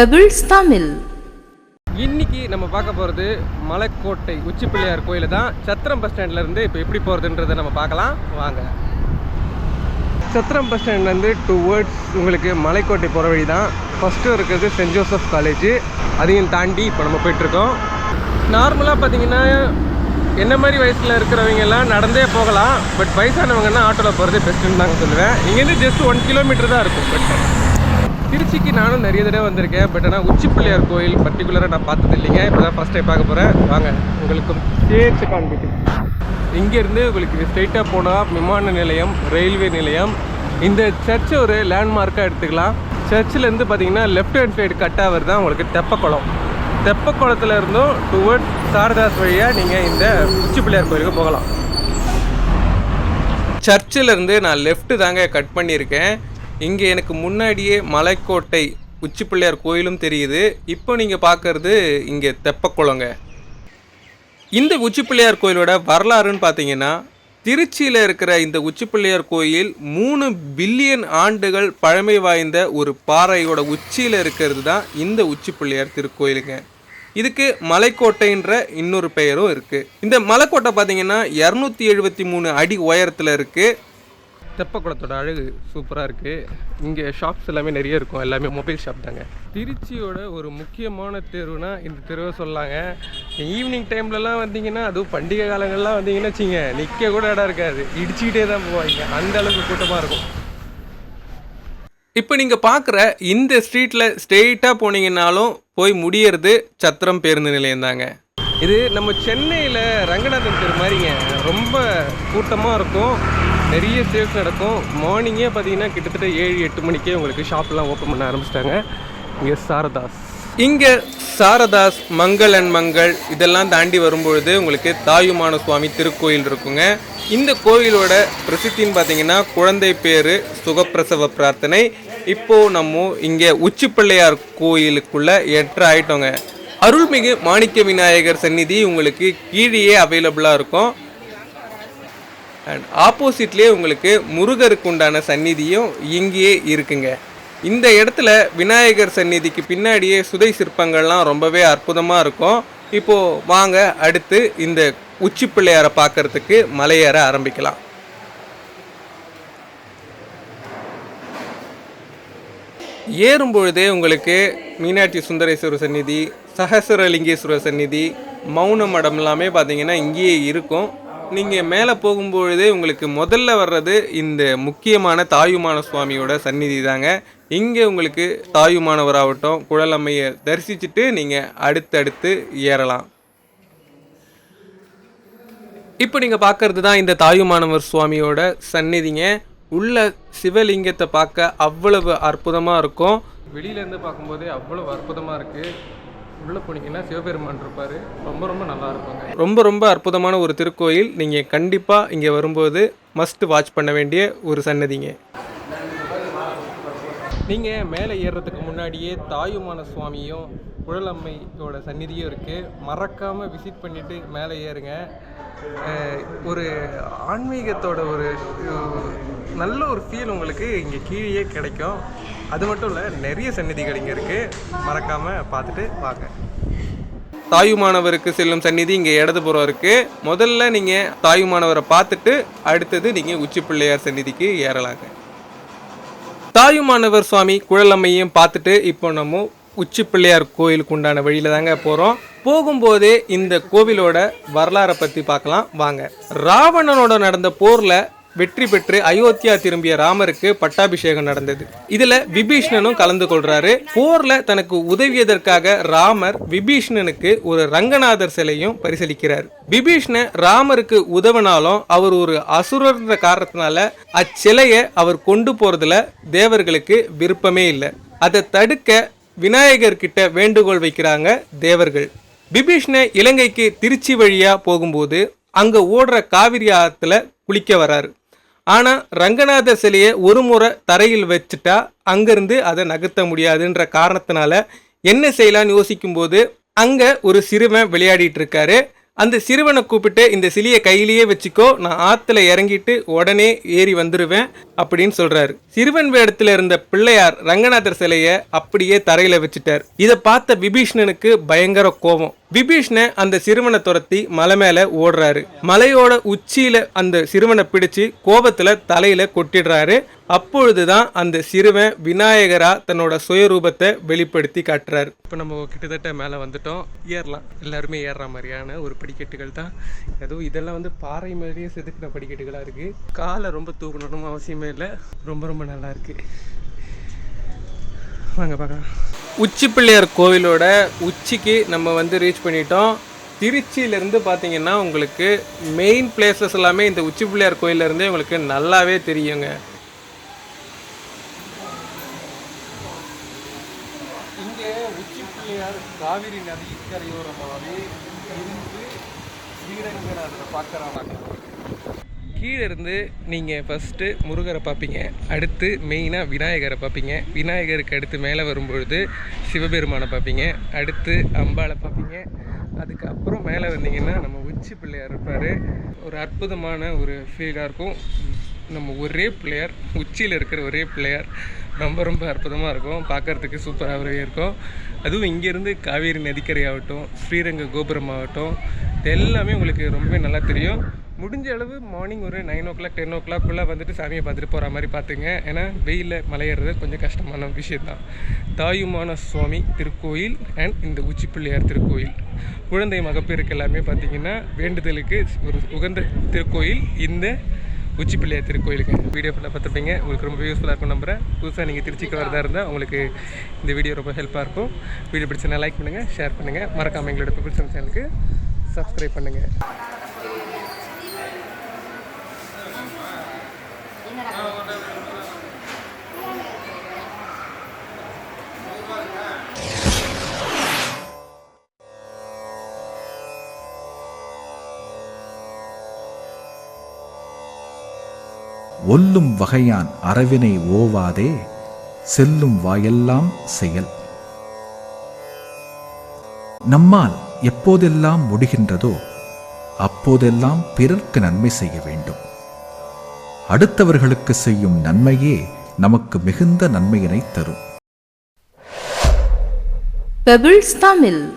Pebbles Tamil. இன்னைக்கு நம்ம பார்க்க போகிறது மலைக்கோட்டை உச்சி பிள்ளையார் கோயில் தான். சத்திரம் பஸ் ஸ்டாண்ட்லேருந்து இப்போ எப்படி போகிறதுன்றதை நம்ம பார்க்கலாம். வாங்க. சத்திரம் பஸ் ஸ்டாண்ட்லேருந்து டுவர்ட்ஸ் உங்களுக்கு மலைக்கோட்டை போகிற வழி தான். ஃபஸ்ட்டு இருக்கிறது சென்ட் ஜோசப் காலேஜ் அதையும் தாண்டி இப்போ நம்ம போயிட்டுருக்கோம். நார்மலாக பார்த்தீங்கன்னா என்ன மாதிரி வயசில் இருக்கிறவங்க எல்லாம் நடந்தே போகலாம். பட் வயசானவங்கன்னா ஆட்டோவில் போகிறது பெஸ்ட்டுன்னு தாங்க சொல்லுவேன். இங்கேருந்து ஜஸ்ட் ஒன் கிலோமீட்டர் தான் இருக்கும். பட் திருச்சிக்கு நானும் நிறைய தடவை வந்திருக்கேன். பட் ஆனால் உச்சி பிள்ளையார் கோயில் பர்டிகுலராக நான் பார்த்தது இல்லைங்க. இப்போ தான் ஃபஸ்ட் டைம் பார்க்க போகிறேன் வாங்க உங்களுக்கு சேர்த்து காண்பிக்கிறேன். இங்கேருந்து உங்களுக்கு ஸ்ட்ரைட்டாக போனால் விமான நிலையம் ரயில்வே நிலையம். இந்த சர்ச்சை ஒரு லேண்ட்மார்க்காக எடுத்துக்கலாம். சர்ச்சிலேருந்து பார்த்தீங்கன்னா லெஃப்ட் ஹேண்ட் சைடு கட் ஆகிறது தான் உங்களுக்கு தெப்பக்குளம். தெப்பக்குளத்தில் இருந்தும் டுவர்ட் சாரதாஸ் வழியாக நீங்கள் இந்த உச்சி பிள்ளையார் கோயிலுக்கு போகலாம். சர்ச்சில் இருந்து நான் லெஃப்ட்டு தாங்க கட் பண்ணியிருக்கேன். இங்கே எனக்கு முன்னாடியே மலைக்கோட்டை உச்சிப்பிள்ளையார் கோயிலும் தெரியுது. இப்போ நீங்கள் பார்க்குறது இங்கே தெப்பக்குளங்க. இந்த உச்சிப்பிள்ளையார் கோயிலோட வரலாறுன்னு பார்த்தீங்கன்னா திருச்சியில் இருக்கிற இந்த உச்சிப்பிள்ளையார் கோயில் மூணு பில்லியன் ஆண்டுகள் பழமை வாய்ந்த ஒரு பாறையோட உச்சியில் இருக்கிறது தான் இந்த உச்சிப்பிள்ளையார் திருக்கோயிலுங்க. இதுக்கு மலைக்கோட்டைன்ற இன்னொரு பெயரும் இருக்குது இந்த மலைக்கோட்டை பார்த்தீங்கன்னா இரநூத்தி எழுபத்தி மூணு அடி உயரத்தில் இருக்குது தெப்பக்குளத்தோட அழகு சூப்பராக இருக்குது இங்கே ஷாப்ஸ் எல்லாமே நிறைய இருக்கும். எல்லாமே மொபைல் ஷாப் தாங்க. திருச்சியோட ஒரு முக்கியமான தெருவுனா இந்த தெருவை சொல்லாங்க. ஈவினிங் டைம்லலாம் வந்தீங்கன்னா அதுவும் பண்டிகை காலங்கள்லாம் வந்தீங்கன்னா வச்சிங்க நிற்க கூட இடம் இருக்காது. இடிச்சுக்கிட்டே தான் போவாங்க. அந்த அளவுக்கு கூட்டமாக இருக்கும். இப்போ நீங்கள் பார்க்குற இந்த ஸ்ட்ரீட்டில் ஸ்ட்ரெயிட்டாக போனீங்கன்னாலும் போய் முடியறது சத்திரம் பேருந்து நிலையம் தாங்க. இது நம்ம சென்னையில் ரங்கநாதன் தெரு மாதிரிங்க. ரொம்ப கூட்டமாக இருக்கும். நிறைய சேல்ஸ் நடக்கும். மார்னிங்கே பார்த்தீங்கன்னா கிட்டத்தட்ட ஏழு எட்டு மணிக்கே உங்களுக்கு ஷாப்லாம் ஓப்பன் பண்ண ஆரம்பிச்சிட்டாங்க. இங்கே சாரதாஸ். இங்கே சாரதாஸ் மங்கள் அண்ட் மங்கள் இதெல்லாம் தாண்டி வரும்பொழுது உங்களுக்கு தாயுமான சுவாமி திருக்கோயில் இருக்குங்க. இந்த கோயிலோட பிரசித்தின்னு பார்த்தீங்கன்னா குழந்தை பேர் சுகப்பிரசவ பிரார்த்தனை. இப்போது நம்ம இங்கே உச்சி பிள்ளையார் கோயிலுக்குள்ள என்ட்ரு ஆயிட்டோங்க. அருள்மிகு மாணிக்க விநாயகர் சந்நிதி உங்களுக்கு கீழேயே அவைலபிளாக இருக்கும். அண்ட் ஆப்போசிட்லேயே உங்களுக்கு முருகருக்கு உண்டான சந்நிதியும் இங்கேயே இருக்குங்க. இந்த இடத்துல விநாயகர் சந்நிதிக்கு பின்னாடியே சுதை சிற்பங்கள்லாம் ரொம்பவே அற்புதமாக இருக்கும். இப்போது வாங்க அடுத்து இந்த உச்சி பிள்ளையாரை பார்க்கறதுக்கு மலையேற ஆரம்பிக்கலாம். ஏறும்பொழுதே உங்களுக்கு மீனாட்சி சுந்தரேஸ்வரர் சந்நிதி சகசரலிங்கேஸ்வரர் சந்நிதி மௌன மடம் எல்லாமே பார்த்தீங்கன்னா இங்கேயே இருக்கும். நீங்கள் மேலே போகும்பொழுதே உங்களுக்கு முதல்ல வர்றது இந்த முக்கியமான தாயுமான சுவாமியோட சந்நிதி தாங்க இங்கே உங்களுக்கு தாயுமானவராகட்டும் குழலம்மையை தரிசிச்சுட்டு நீங்கள் அடுத்தடுத்து ஏறலாம். இப்போ நீங்கள் பார்க்கறது தான் இந்த தாயுமானவர் சுவாமியோட சந்நிதிங்க. உள்ள சிவலிங்கத்தை பார்க்க அவ்வளவு அற்புதமாக இருக்கும். வெளியிலேருந்து பார்க்கும்போதே அவ்வளவு அற்புதமாக இருக்குது உள்ளே போனீங்கன்னா சிவபெருமான் இருப்பார். ரொம்ப ரொம்ப நல்லா இருக்குங்க. ரொம்ப ரொம்ப அற்புதமான ஒரு திருக்கோயில். நீங்கள் கண்டிப்பாக இங்கே வரும்போது மஸ்ட் வாட்ச் பண்ண வேண்டிய ஒரு சன்னதிங்க. நீங்கள் மேலே ஏறுறதுக்கு முன்னாடியே தாயுமான சுவாமியும் குழலம்மையோட சந்நிதியும் இருக்குது மறக்காமல் விசிட் பண்ணிவிட்டு மேலே ஏறுங்க. ஒரு ஆன்மீகத்தோட ஒரு நல்ல ஒரு ஃபீல் உங்களுக்கு இங்கே கீழேயே கிடைக்கும். அது மட்டும் இல்லை நிறைய சந்நிதிகள் இங்கே இருக்குது மறக்காமல் பார்த்துட்டு வாங்க. தாயுமானவருக்கு செல்லும் சந்நிதி இங்கே இடதுபுறம் இருக்குது முதல்ல நீங்கள் தாயுமானவரை பார்த்துட்டு அடுத்தது நீங்கள் உச்சி பிள்ளையார் சந்நிதிக்கு ஏறலாங்க. தாயுமானவர் சுவாமி குழலம்மையும் பார்த்துட்டு இப்போ நம்ம உச்சி பிள்ளையார் கோயிலுக்கு உண்டான வழியில தாங்க போகிறோம் போகும்போதே இந்த கோவிலோட வரலாறை பற்றி பார்க்கலாம். வாங்க. ராவணனோட நடந்த போரில் வெற்றி பெற்று அயோத்தியா திரும்பிய ராமருக்கு பட்டாபிஷேகம் நடந்தது. இதுல விபீஷ்ணனும் கலந்து கொள்றாரு. போர்ல தனக்கு உதவியதற்காக ராமர் விபீஷ்ணனுக்கு ஒரு ரங்கநாதர் சிலையும் பரிசளிக்கிறார். விபீஷ்ண ராமருக்கு உதவினாலும் அவர் ஒரு அசுரன்ற காரணத்தினால அச்சிலையை அவர் கொண்டு போறதுல தேவர்களுக்கு விருப்பமே இல்லை. அதை தடுக்க விநாயகர் கிட்ட வேண்டுகோள் வைக்கிறாங்க தேவர்கள். விபீஷ்ண இலங்கைக்கு திருச்சி வழியா போகும்போது அங்க ஓடுற காவிரி ஆத்துல குளிக்க வராரு. ஆனால் ரங்கநாதர் சிலையை ஒரு முறை தரையில் வச்சுட்டா அங்கேருந்து அதை நகர்த்த முடியாதுன்ற காரணத்தினால என்ன செய்யலாம்னு யோசிக்கும்போது அங்கே ஒரு சிறுவன் விளையாடிட்டு இருக்காரு அந்த சிறுவனை கூப்பிட்டு இந்த சிலையை கையிலேயே வச்சுக்கோ நான் ஆற்றுல இறங்கிட்டு உடனே ஏறி வந்துடுவேன் அப்படின்னு சொல்கிறாரு சிறுவன் வேடத்தில் இருந்த பிள்ளையார் ரங்கநாதர் சிலையை அப்படியே தரையில் வச்சுட்டார். இதை பார்த்த விபீஷ்ணனுக்கு பயங்கர கோபம். விபீஷ்ண அந்த சிறுவனை துரத்தி மலை மேலே ஓடுறாரு. மலையோட உச்சியில அந்த சிறுவனை பிடிச்சு கோபத்துல தலையில கொட்டிடுறாரு. அப்பொழுதுதான் அந்த சிறுவன் விநாயகரா தன்னோட சுயரூபத்தை வெளிப்படுத்தி காட்டுறாரு. இப்போ நம்ம கிட்டத்தட்ட மேலே வந்துட்டோம். ஏறலாம். எல்லாருமே ஏறுற மாதிரியான ஒரு படிக்கட்டுகள் தான். ஏதோ இதெல்லாம் வந்து பாறை மாதிரியே செதுக்கின படிக்கட்டுகளாக இருக்கு. காலை ரொம்ப தூக்கணும் அவசியமே இல்லை. ரொம்ப ரொம்ப நல்லா இருக்கு. வாங்க பார்க்கலாம். உச்சி பிள்ளையார் கோவிலோட உச்சிக்கு நம்ம வந்து ரீச் பண்ணிட்டோம். திருச்சியிலேருந்து பார்த்தீங்கன்னா உங்களுக்கு மெயின் பிளேசஸ் எல்லாமே இந்த உச்சி பிள்ளையார் கோயிலேருந்தே உங்களுக்கு நல்லாவே தெரியுங்க. இங்கே உச்சி பிள்ளையார் காவிரி நதி இருந்து ஸ்ரீரங்கநாதரை பார்க்குறாங்க கீழே இருந்து நீங்கள் ஃபஸ்ட்டு முருகரை பார்ப்பீங்க. அடுத்து மெயினாக விநாயகரை பார்ப்பீங்க. விநாயகருக்கு அடுத்து மேலே வரும்பொழுது சிவபெருமானை பார்ப்பீங்க. அடுத்து அம்பாவை பார்ப்பீங்க. அதுக்கப்புறம் மேலே வந்தீங்கன்னா நம்ம உச்சி பிள்ளையார் இருப்பார். ஒரு அற்புதமான ஒரு ஃபீலாக இருக்கும். நம்ம ஒரே பிள்ளையார் உச்சியில் இருக்கிற ஒரே பிள்ளையார். ரொம்ப ரொம்ப அற்புதமாக இருக்கும். பார்க்கறதுக்கு சூப்பராகவே இருக்கும். அதுவும் இங்கேருந்து காவேரி நதிக்கரை ஆகட்டும் ஸ்ரீரங்க கோபுரம் ஆகட்டும் இது எல்லாமே உங்களுக்கு ரொம்பவே நல்லா தெரியும். முடிஞ்ச அளவு மார்னிங் ஒரு நைன் ஓ கிளாக் டென் ஓ கிளாக்குள்ளே வந்துட்டு சாமியை பார்த்துட்டு போகிற மாதிரி பார்த்துங்க. ஏன்னா வெயிலில் மலையேறது கொஞ்சம் கஷ்டமான விஷயந்தான் தாயுமான சுவாமி திருக்கோயில் அண்ட் இந்த உச்சி பிள்ளையார் திருக்கோயில். குழந்தை மகப்பேருக்கு எல்லாமே பார்த்தீங்கன்னா வேண்டுதலுக்கு ஒரு உகந்த திருக்கோயில் இந்த உச்சி பிள்ளையார் திருக்கோயிலுக்கு. வீடியோ ஃபுல்லாக பார்த்துருப்பீங்க. உங்களுக்கு ரொம்ப யூஸ்ஃபுல்லாக இருக்கும் நம்புறேன். புதுசாக நீங்கள் திருச்சிக்கு வரதா இருந்தால் உங்களுக்கு இந்த வீடியோ ரொம்ப ஹெல்ப்பாக இருக்கும். வீடியோ பிடிச்சா லைக் பண்ணுங்கள் ஷேர் பண்ணுங்கள் மறக்காமல் எங்களோட பிடிச்ச சேனலுக்கு சப்ஸ்கிரைப் பண்ணுங்கள் ஒல்லும் வகையான் அறவினை ஓவாதே செல்லும் வாயெல்லாம் செயல். நம்மால் எப்போதெல்லாம் முடிகின்றதோ அப்போதெல்லாம் பிறர்க்கு நன்மை செய்ய வேண்டும். அடுத்தவர்களுக்கு செய்யும் நன்மையே நமக்கு மிகுந்த நன்மையினை தரும். பெபிள்ஸ் தமிழ்